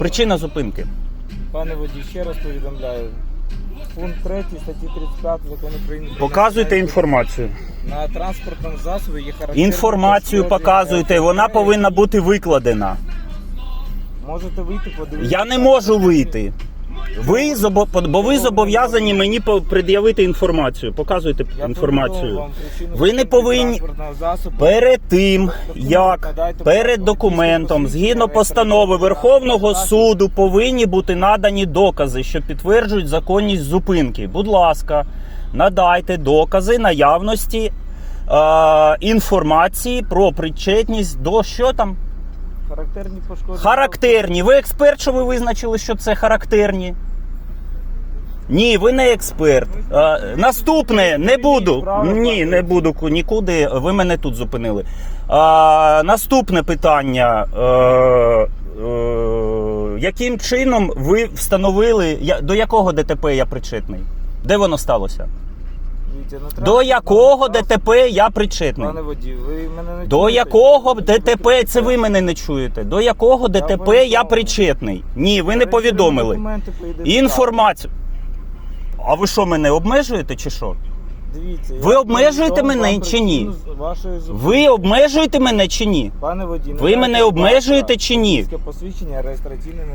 Причина зупинки. Пане водій, ще раз повідомляю. Пункт 3 статті 35 закону України. про Показуйте національну інформацію. На транспортному засобі є характерні Інформацію пошкодження показуйте, вона повинна бути викладена. Можете вийти, подивитися. Я не можу вийти. Ви зобо- бо ви зобов'язані мені по- пред'явити інформацію. Показуйте Я повідомив інформацію. вам причину Ви не повинні- транспортного засобу. Перед тим, як перед документом, згідно постанови Верховного суду, повинні бути надані докази, що підтверджують законність зупинки. Будь ласка, надайте докази наявності е, інформації про причетність до що там? Характерні пошкодження. Характерні. Ви експерт, що ви визначили, що це характерні? Ні, ви не експерт. Е, наступне не буду. Ні, не буду нікуди. Ви мене тут зупинили. Е, наступне питання. Е, е, яким чином ви встановили, я- до якого ДТП я причетний? Де воно сталося? Дивіться, на До якого ДТП я причетний? Пане водій, ви мене не До чуєте? якого ДТП, це ви мене не чуєте? До якого ДТП я повідомив. причетний? Ні, ви не повідомили. документи Інформацію. А ви що, мене обмежуєте чи що? Дивіться, Ви обмежуєте повідомив мене вам чи ні? причину з- Вашої зупинки. Ви обмежуєте мене чи ні? Пане водій, Ви мене обмежуєте чи ні? посвідчення реєстраційне